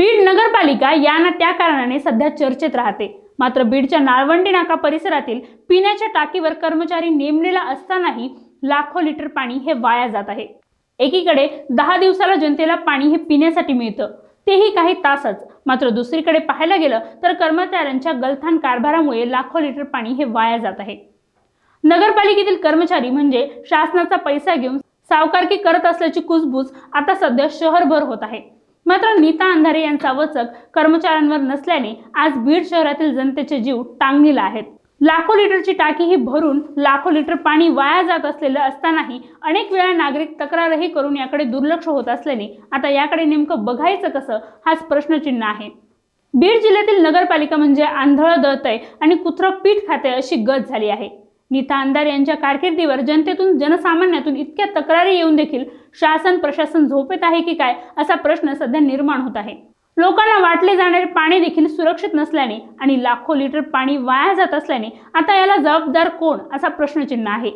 बीड नगरपालिका या ना त्या कारणाने सध्या चर्चेत राहते. मात्र बीडच्या नाळवंडी नाका परिसरातील पिण्याच्या टाकीवर कर्मचारी नेमलेला असतानाही लाखो लिटर पाणी हे वाया जात आहे. एकीकडे दहा दिवसाला जनतेला पाणी हे पिण्यासाठी मिळतं तेही काही तासच. मात्र दुसरीकडे पाहायला गेलं तर कर्मचाऱ्यांच्या गलथान कारभारामुळे लाखो लिटर पाणी हे वाया जात आहे. नगरपालिकेतील कर्मचारी म्हणजे शासनाचा पैसा घेऊन सावकारकी करत असल्याची कुजबूज आता सध्या शहरभर होत आहे. मात्र नीता अंधारे यांचा वचक कर्मचाऱ्यांवर नसल्याने आज बीड शहरातील जनतेचे जीव टांगणीला आहेत लाखो लिटरची टाकी ही भरून लाखो लिटर पाणी वाया जात असलेलं असतानाही अनेक वेळा नागरिक तक्रारही करून याकडे दुर्लक्ष होत असल्याने आता याकडे नेमकं बघायचं कसं हाच प्रश्नचिन्ह आहे. बीड जिल्ह्यातील नगरपालिका म्हणजे आंधळं दळतय आणि कुत्रं पीठ खाते अशी गत झाली आहे. नीता अंधार यांच्या कारकिर्दीवर जनतेतून जनसामान्यातून इतक्या तक्रारी येऊन देखील शासन प्रशासन झोपेत आहे की काय असा प्रश्न सध्या निर्माण होत आहे. लोकांना वाटले जाणारे पाणी देखील सुरक्षित नसल्याने आणि लाखो लिटर पाणी वाया जात असल्याने आता याला जबाबदार कोण असा प्रश्नचिन्ह आहे.